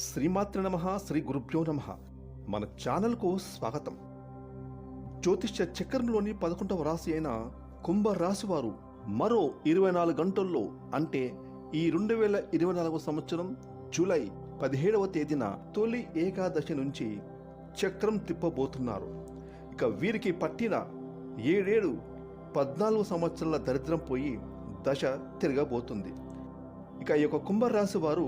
శ్రీమాతృ నమ శ్రీ గురుభ్యో నమ. మన ఛానల్కు స్వాగతం. జ్యోతిష్య చక్రంలోని పదకొండవ రాశి అయిన కుంభరాశి వారు మరో ఇరవై నాలుగు గంటల్లో అంటే ఈ రెండు వేల ఇరవై నాలుగవ సంవత్సరం జూలై పదిహేడవ తేదీన తొలి ఏకాదశి నుంచి చక్రం తిప్పబోతున్నారు. ఇక వీరికి పట్టిన ఏడేడు పద్నాలుగు సంవత్సరాల దరిద్రం పోయి దశ తిరగబోతుంది. ఇక ఈ యొక్క కుంభరాశి వారు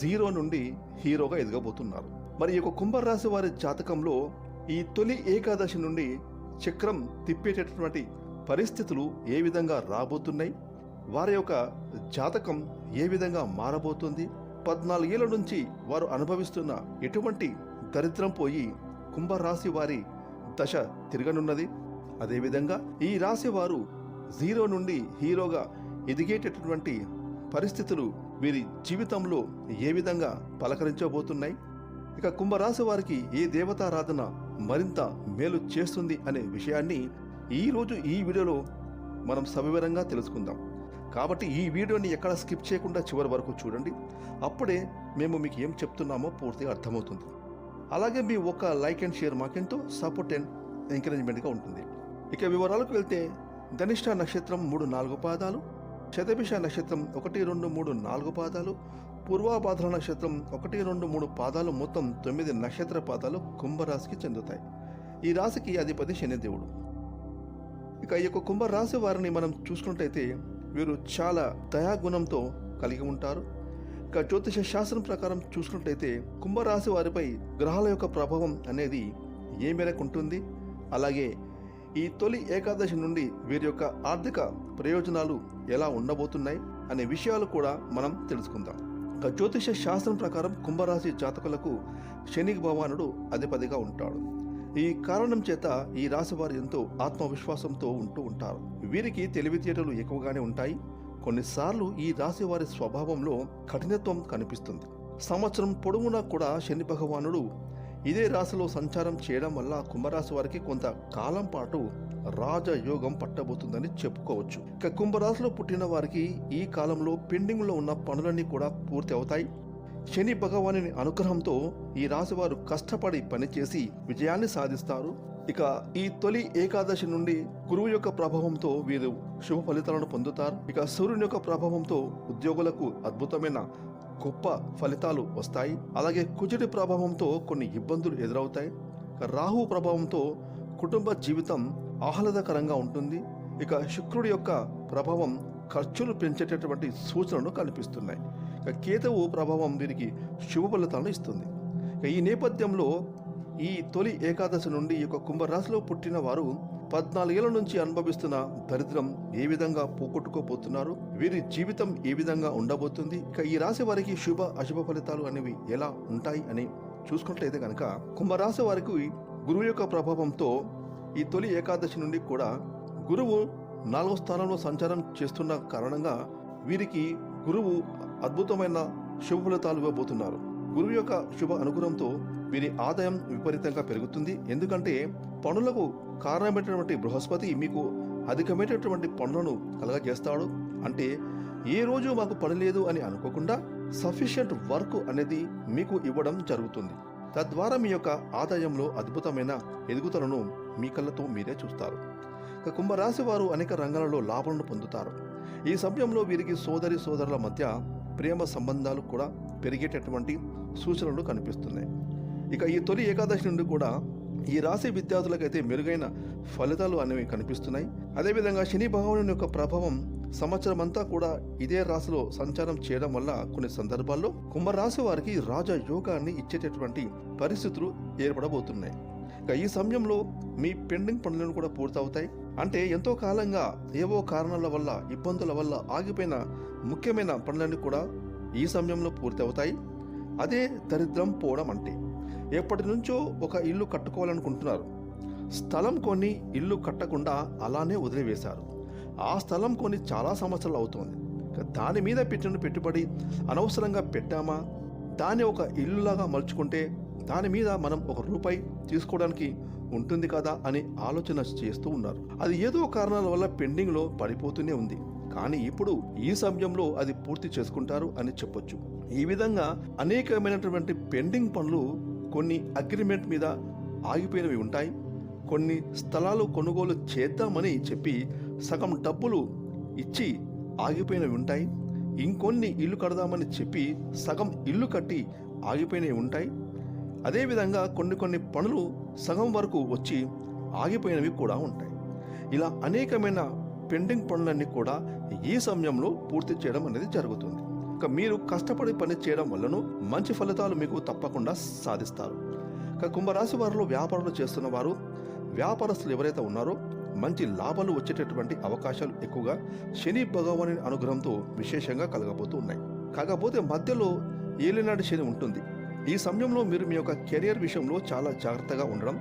జీరో నుండి హీరోగా ఎదగబోతున్నారు. మరి ఈ యొక్క కుంభరాశి వారి జాతకంలో ఈ తొలి ఏకాదశి నుండి చక్రం తిప్పేటటువంటి పరిస్థితులు ఏ విధంగా రాబోతున్నాయి? వారి యొక్క జాతకం ఏ విధంగా మారబోతుంది? పద్నాలుగేళ్ళ నుంచి వారు అనుభవిస్తున్న ఎటువంటి దరిద్రం పోయి కుంభరాశి వారి దశ తిరగనున్నది? అదేవిధంగా ఈ రాశి వారు జీరో నుండి హీరోగా ఎదిగేటటువంటి పరిస్థితులు వీరి జీవితంలో ఏ విధంగా పలకరించబోతున్నాయి? ఇక కుంభరాశి వారికి ఏ దేవతారాధన మరింత మేలు చేస్తుంది అనే విషయాన్ని ఈరోజు ఈ వీడియోలో మనం సవివరంగా తెలుసుకుందాం. కాబట్టి ఈ వీడియోని ఎక్కడ స్కిప్ చేయకుండా చివరి వరకు చూడండి. అప్పుడే మేము మీకు ఏం చెప్తున్నామో పూర్తిగా అర్థమవుతుంది. అలాగే మీ ఒక లైక్ అండ్ షేర్ మాకెంతో సపోర్ట్ అండ్ ఎంకరేజ్మెంట్గా ఉంటుంది. ఇక వివరాలకు వెళ్తే ధనిష్ట నక్షత్రం మూడు నాలుగు పాదాలు శతభిష నక్షత్రం ఒకటి రెండు మూడు నాలుగు పాదాలు పూర్వాభాద్ర నక్షత్రం ఒకటి రెండు మూడు పాదాలు మొత్తం తొమ్మిది నక్షత్ర పాదాలు కుంభరాశికి చెందుతాయి. ఈ రాశికి అధిపతి శనిదేవుడు ఇక ఈ యొక్క కుంభరాశి వారిని మనం చూసుకున్నట్టయితే వీరు చాలా దయాగుణంతో కలిగి ఉంటారు. ఇక జ్యోతిష శాస్త్రం ప్రకారం చూసుకున్నట్టయితే కుంభరాశి వారిపై గ్రహాల యొక్క ప్రభావం అనేది ఏ మేరకు ఉంటుంది? అలాగే ఈ తొలి ఏకాదశి నుండి వీరి యొక్క ఆర్థిక ప్రయోజనాలు ఎలా ఉండబోతున్నాయి అనే విషయాలు కూడా మనం తెలుసుకుందాం. ఇక జ్యోతిష శాస్త్రం ప్రకారం కుంభరాశి జాతకులకు శని భగవానుడు అధిపతిగా ఉంటాడు. ఈ కారణం చేత ఈ రాశి వారు ఎంతో ఆత్మవిశ్వాసంతో ఉంటూ ఉంటారు. వీరికి తెలివితేటలు ఎక్కువగానే ఉంటాయి. కొన్నిసార్లు ఈ రాశి వారి స్వభావంలో కఠినత్వం కనిపిస్తుంది. సంవత్సరం పొడవునా కూడా శని భగవానుడు ఇదే రాశిలో సంచారం చేయడం వల్ల కుంభరాశి వారికి కొంత కాలం పాటు రాజయోగం పట్టబోతుందని చెప్పుకోవచ్చు. ఇక కుంభరాశిలో పుట్టిన వారికి ఈ కాలంలో పెండింగ్లో ఉన్న పనులన్నీ కూడా పూర్తి అవుతాయి. శని భగవాని అనుగ్రహంతో ఈ రాశి వారు కష్టపడి పనిచేసి విజయాన్ని సాధిస్తారు. ఇక ఈ తొలి ఏకాదశి నుండి గురువు యొక్క ప్రభావంతో వీరు శుభ ఫలితాలను పొందుతారు. ఇక సూర్యుని యొక్క ప్రభావంతో ఉద్యోగులకు అద్భుతమైన గొప్ప ఫలితాలు వస్తాయి. అలాగే కుజుడి ప్రభావంతో కొన్ని ఇబ్బందులు ఎదురవుతాయి. రాహు ప్రభావంతో కుటుంబ జీవితం ఆహ్లాదకరంగా ఉంటుంది. ఇక శుక్రుడి యొక్క ప్రభావం ఖర్చులు పెంచేటటువంటి సూచనలు కనిపిస్తున్నాయి. ఇక కేతువు ప్రభావం వీరికి శుభ ఫలితాలను ఇస్తుంది. ఈ నేపథ్యంలో ఈ తొలి ఏకాదశి నుండి ఈ యొక్క కుంభరాశిలో పుట్టిన వారు పద్నాలుగేళ్ళ నుంచి అనుభవిస్తున్న దరిద్రం ఏ విధంగా పోగొట్టుకోబోతున్నారు? వీరి జీవితం ఏ విధంగా ఉండబోతుంది? ఇక ఈ రాశి వారికి శుభ అశుభ ఫలితాలు అనేవి ఎలా ఉంటాయి అని చూసుకున్నట్లయితే కనుక కుంభరాశి వారికి గురువు యొక్క ప్రభావంతో ఈ తొలి ఏకాదశి నుండి కూడా గురువు నాలుగో స్థానంలో సంచారం చేస్తున్న కారణంగా వీరికి గురువు అద్భుతమైన శుభ ఫలితాలు ఇవ్వబోతున్నారు. గురువు యొక్క శుభ అనుగ్రహంతో వీరి ఆదాయం విపరీతంగా పెరుగుతుంది. ఎందుకంటే పనులకు కారణమైనటువంటి బృహస్పతి మీకు అధికమైనటువంటి పనులను కలగజేస్తాడు. అంటే ఏ రోజు మాకు పని లేదు అని అనుకోకుండా సఫిషియంట్ వర్క్ అనేది మీకు ఇవ్వడం జరుగుతుంది. తద్వారా మీ యొక్క ఆదాయంలో అద్భుతమైన ఎదుగుదలను మీ కళ్ళతో మీరే చూస్తారు. కుంభరాశి వారు అనేక రంగాలలో లాభాలను పొందుతారు. ఈ సమయంలో వీరికి సోదరి సోదరుల మధ్య ప్రేమ సంబంధాలు కూడా పెరిగేటటువంటి సూచనలు కనిపిస్తున్నాయి. ఇక ఈ తొలి ఏకాదశి నుండి కూడా ఈ రాశి విద్యార్థులకైతే మెరుగైన ఫలితాలు అనేవి కనిపిస్తున్నాయి. అదేవిధంగా శని భగవాను యొక్క ప్రభావం సంవత్సరం అంతా కూడా ఇదే రాశిలో సంచారం చేయడం వల్ల కొన్ని సందర్భాల్లో కుంభరాశి వారికి రాజ యోగాన్ని ఇచ్చేటటువంటి పరిస్థితులు ఏర్పడబోతున్నాయి. ఇక ఈ సమయంలో మీ పెండింగ్ పనులను కూడా పూర్తవుతాయి. అంటే ఎంతో కాలంగా ఏవో కారణాల వల్ల ఇబ్బందుల వల్ల ఆగిపోయిన ముఖ్యమైన పనులన్నీ కూడా ఈ సమయంలో పూర్తి అవుతాయి అదే దరిద్రం పోవడం అంటే ఎప్పటి నుంచో ఒక ఇల్లు కట్టుకోవాలనుకుంటున్నారు. స్థలం కొని ఇల్లు కట్టకుండా అలానే వదిలివేశారు. ఆ స్థలం కొని చాలా సంవత్సరాలు అవుతోంది. దాని మీద పెట్టిన పెట్టుబడి అనవసరంగా పెట్టామా? దాన్ని ఒక ఇల్లులాగా మలుచుకుంటే దాని మీద మనం ఒక రూపాయి తీసుకోవడానికి ఉంటుంది కదా అని ఆలోచన చేస్తూ ఉన్నారు. అది ఏదో కారణాల వల్ల పెండింగ్లో పడిపోతూనే ఉంది. కానీ ఇప్పుడు ఈ సమయంలో అది పూర్తి చేసుకుంటారు అని చెప్పొచ్చు. ఈ విధంగా అనేకమైనటువంటి పెండింగ్ పనులు కొన్ని అగ్రిమెంట్ మీద ఆగిపోయినవి ఉంటాయి. కొన్ని స్థలాలు కొనుగోలు చేద్దామని చెప్పి సగం డబ్బులు ఇచ్చి ఆగిపోయినవి ఉంటాయి. ఇంకొన్ని ఇల్లు కడదామని చెప్పి సగం ఇల్లు కట్టి ఆగిపోయినవి ఉంటాయి. అదేవిధంగా కొన్ని కొన్ని పనులు సగం వరకు వచ్చి ఆగిపోయినవి కూడా ఉంటాయి. ఇలా అనేకమైన పెండింగ్ పనులన్నీ కూడా ఈ సమయంలో పూర్తి చేయడం అనేది జరుగుతుంది. కనుక మీరు కష్టపడి పని చేయడం వల్లను మంచి ఫలితాలు మీకు తప్పకుండా సాధిస్తారు. కుంభరాశి వారిలో వ్యాపారాలు చేస్తున్న వారు వ్యాపారస్తులు ఎవరైతే ఉన్నారో మంచి లాభాలు వచ్చేటటువంటి అవకాశాలు ఎక్కువగా శని భగవాని అనుగ్రహంతో విశేషంగా కలగబోతూ ఉన్నాయి. కాకపోతే మధ్యలో ఏలినాటి శని ఉంటుంది. ఈ సమయంలో మీరు మీ యొక్క కెరియర్ విషయంలో చాలా జాగ్రత్తగా ఉండడం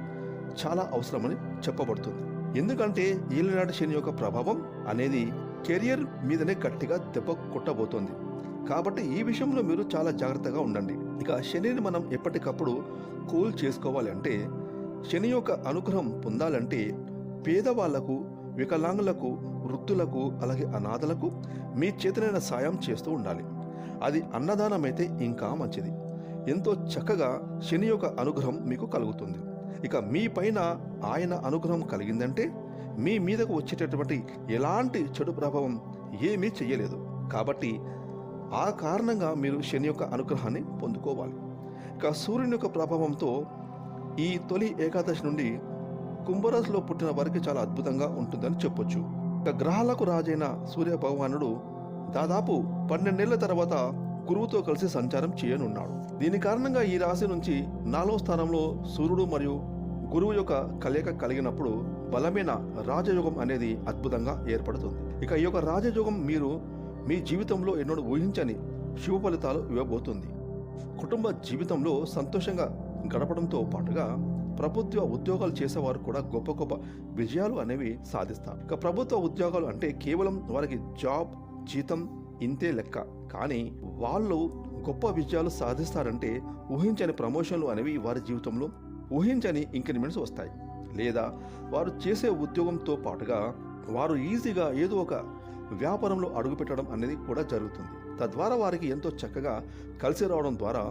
చాలా అవసరమని చెప్పబడుతుంది. ఎందుకంటే ఏలినాటి శని యొక్క ప్రభావం అనేది కెరియర్ మీదనే గట్టిగా దెబ్బ కొట్టబోతోంది. కాబట్టి ఈ విషయంలో మీరు చాలా జాగ్రత్తగా ఉండండి. ఇక శనిని మనం ఎప్పటికప్పుడు కూల్ చేసుకోవాలి అంటే శని యొక్క అనుగ్రహం పొందాలంటే పేదవాళ్ళకు వికలాంగులకు వృద్ధులకు అలాగే అనాథలకు మీ చేతనైన సాయం చేస్తూ ఉండాలి. అది అన్నదానం అయితే ఇంకా మంచిది. ఎంతో చక్కగా శని యొక్క అనుగ్రహం మీకు కలుగుతుంది. ఇక మీ పైన ఆయన అనుగ్రహం కలిగిందంటే మీ మీదకు వచ్చేటటువంటి ఎలాంటి చెడు ప్రభావం ఏమీ చెయ్యలేదు. కాబట్టి ఆ కారణంగా మీరు శని యొక్క అనుగ్రహాన్ని పొందుకోవాలి. ఇక సూర్యుని యొక్క ప్రభావంతో ఈ తొలి ఏకాదశి నుండి కుంభరాశిలో పుట్టిన వారికి చాలా అద్భుతంగా ఉంటుందని చెప్పొచ్చు. ఇక గ్రహాలకు రాజైన సూర్య భగవానుడు దాదాపు పన్నెండేళ్ళ తర్వాత గురువుతో కలిసి సంచారం చేయనున్నాడు. దీని కారణంగా ఈ రాశి నుంచి నాలుగో స్థానంలో సూర్యుడు మరియు గురువు యొక్క కలయిక కలిగినప్పుడు బలమైన రాజయోగం అనేది అద్భుతంగా ఏర్పడుతుంది. ఇక ఈ యొక్క రాజయోగం మీరు మీ జీవితంలో ఎన్నడూ ఊహించని శుభ ఫలితాలు ఇవ్వబోతుంది. కుటుంబ జీవితంలో సంతోషంగా గడపడంతో పాటుగా ప్రభుత్వ ఉద్యోగాలు చేసేవారు కూడా గొప్ప గొప్ప విజయాలు అనేవి సాధిస్తారు. ఇక ప్రభుత్వ ఉద్యోగాలు అంటే కేవలం వారికి జాబ్ జీతం ఇంతే లెక్క. కానీ వాళ్ళు గొప్ప విజయాలు సాధిస్తారంటే ఊహించని ప్రమోషన్లు అనేవి వారి జీవితంలో ఊహించని ఇంక్రిమెంట్స్ వస్తాయి. లేదా వారు చేసే ఉద్యోగంతో పాటుగా వారు ఈజీగా ఏదో ఒక వ్యాపారంలో అడుగుపెట్టడం అనేది కూడా జరుగుతుంది. తద్వారా వారికి ఎంతో చక్కగా కలిసి రావడం ద్వారా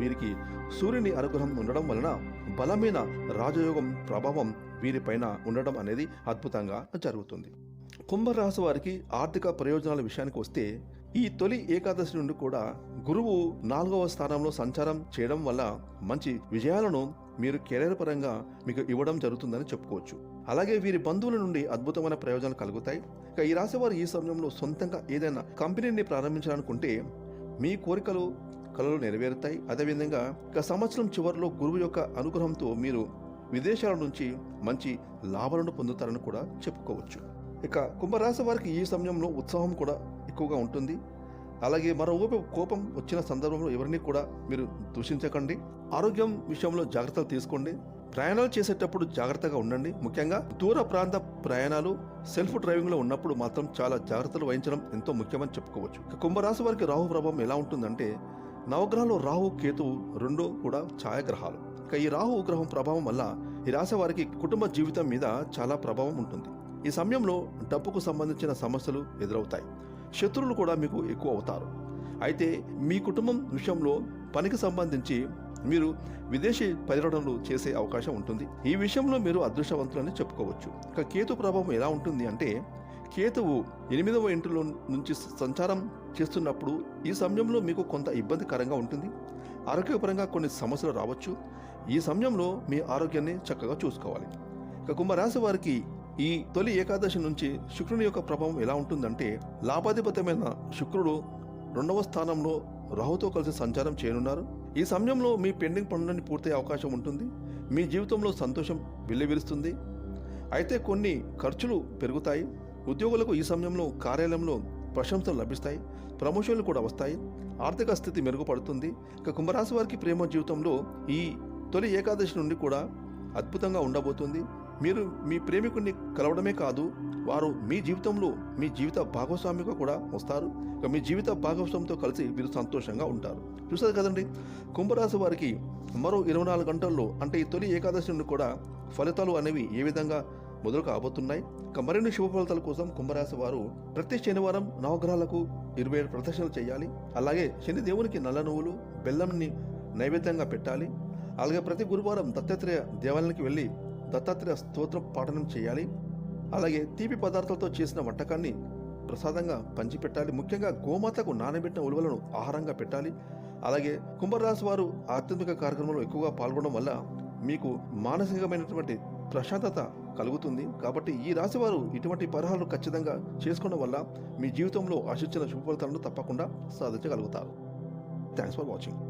వీరికి సూర్యుని అనుగ్రహం ఉండడం వలన బలమైన రాజయోగం ప్రభావం వీరిపైన ఉండడం అనేది అద్భుతంగా జరుగుతుంది. కుంభరాశి వారికి ఆర్థిక ప్రయోజనాల విషయానికి వస్తే ఈ తొలి ఏకాదశి నుండి కూడా గురువు నాలుగవ స్థానంలో సంచారం చేయడం వల్ల మంచి విజయాలను మీరు కెరీర్ పరంగా మీకు ఇవ్వడం జరుగుతుందని చెప్పుకోవచ్చు. అలాగే వీరి బంధువుల నుండి అద్భుతమైన ప్రయోజనాలు కలుగుతాయి. ఇక ఈ రాశివారు ఈ సమయంలో సొంతంగా ఏదైనా కంపెనీని ప్రారంభించాలనుకుంటే మీ కోరికలు కళలు నెరవేరుతాయి. అదేవిధంగా ఇక సంవత్సరం చివరిలో గురువు యొక్క అనుగ్రహంతో మీరు విదేశాల నుంచి మంచి లాభాలను పొందుతారని కూడా చెప్పుకోవచ్చు. ఇక కుంభరాశి వారికి ఈ సమయంలో ఉత్సాహం కూడా ఎక్కువగా ఉంటుంది. అలాగే మరోవైపు కోపం వచ్చిన సందర్భంలో ఎవరిని కూడా మీరు దూషించకండి. ఆరోగ్యం విషయంలో జాగ్రత్తలు తీసుకోండి. ప్రయాణాలు చేసేటప్పుడు జాగ్రత్తగా ఉండండి. ముఖ్యంగా దూర ప్రాంత ప్రయాణాలు సెల్ఫ్ డ్రైవింగ్లో ఉన్నప్పుడు మాత్రం చాలా జాగ్రత్తలు వహించడం ఎంతో ముఖ్యమని చెప్పుకోవచ్చు. కుంభరాశి వారికి రాహు ప్రభావం ఎలా ఉంటుందంటే నవగ్రహాలు రాహు కేతు రెండు కూడా ఛాయాగ్రహాలు. ఇక ఈ రాహు గ్రహం ప్రభావం వల్ల ఈ రాశి వారికి కుటుంబ జీవితం మీద చాలా ప్రభావం ఉంటుంది. ఈ సమయంలో డబ్బుకు సంబంధించిన సమస్యలు ఎదురవుతాయి. శత్రువులు కూడా మీకు ఎక్కువ అవుతారు. అయితే మీ కుటుంబం విషయంలో పనికి సంబంధించి మీరు విదేశీ పర్యటనలు చేసే అవకాశం ఉంటుంది. ఈ విషయంలో మీరు అదృష్టవంతులని చెప్పుకోవచ్చు. ఇక కేతు ప్రభావం ఎలా ఉంటుంది అంటే కేతువు ఎనిమిదవ ఇంటిలో నుంచి సంచారం చేస్తున్నప్పుడు ఈ సమయంలో మీకు కొంత ఇబ్బందికరంగా ఉంటుంది. ఆరోగ్యపరంగా కొన్ని సమస్యలు రావచ్చు. ఈ సమయంలో మీ ఆరోగ్యాన్ని చక్కగా చూసుకోవాలి. ఇక కుంభరాశి వారికి ఈ తొలి ఏకాదశి నుంచి శుక్రుని యొక్క ప్రభావం ఎలా ఉంటుందంటే లాభాధిపతమైన శుక్రుడు రెండవ స్థానంలో రాహుతో కలిసి సంచారం చేయనున్నారు. ఈ సమయంలో మీ పెండింగ్ పనులన్నీ పూర్తయ్యే అవకాశం ఉంటుంది. మీ జీవితంలో సంతోషం విల్లివిరుస్తుంది. అయితే కొన్ని ఖర్చులు పెరుగుతాయి. ఉద్యోగులకు ఈ సమయంలో కార్యాలయంలో ప్రశంసలు లభిస్తాయి. ప్రమోషన్లు కూడా వస్తాయి. ఆర్థిక స్థితి మెరుగుపడుతుంది. ఇక కుంభరాశి వారికి ప్రేమ జీవితంలో ఈ తొలి ఏకాదశి నుండి కూడా అద్భుతంగా ఉండబోతుంది. మీరు మీ ప్రేమికుడిని కలవడమే కాదు వారు మీ జీవితంలో మీ జీవిత భాగస్వామిగా కూడా వస్తారు. ఇక మీ జీవిత భాగస్వామితో కలిసి మీరు సంతోషంగా ఉంటారు. చూసారు కదండి? కుంభరాశి వారికి మరో ఇరవై నాలుగు గంటల్లో అంటే ఈ తొలి ఏకాదశి నుండి కూడా ఫలితాలు అనేవి ఏ విధంగా మొదలు కాబోతున్నాయి? ఇక మరిన్ని శుభ ఫలితాల కోసం కుంభరాశి వారు ప్రతి శనివారం నవగ్రహాలకు ఇరవై ఏడు ప్రదర్శనలు చేయాలి. అలాగే శని దేవునికి నల్ల నువ్వులు బెల్లంని నైవేద్యంగా పెట్టాలి. అలాగే ప్రతి గురువారం దత్తాత్రేయ దేవాలయానికి వెళ్ళి దత్తాత్రేయ స్తోత్ర పాఠనం చేయాలి. అలాగే తీపి పదార్థాలతో చేసిన వంటకాన్ని ప్రసాదంగా పంచిపెట్టాలి. ముఖ్యంగా గోమాతకు నానబెట్టిన ఉలువలను ఆహారంగా పెట్టాలి. అలాగే కుంభరాశి వారు ఆధ్యాత్మిక కార్యక్రమంలో ఎక్కువగా పాల్గొనడం వల్ల మీకు మానసికమైనటువంటి ప్రశాంతత కలుగుతుంది. కాబట్టి ఈ రాశి వారు ఇటువంటి పరిహారాలు ఖచ్చితంగా చేసుకోవడం వల్ల మీ జీవితంలో ఆశించిన శుభ ఫలితాలను తప్పకుండా సాధించగలుగుతారు. Thanks for watching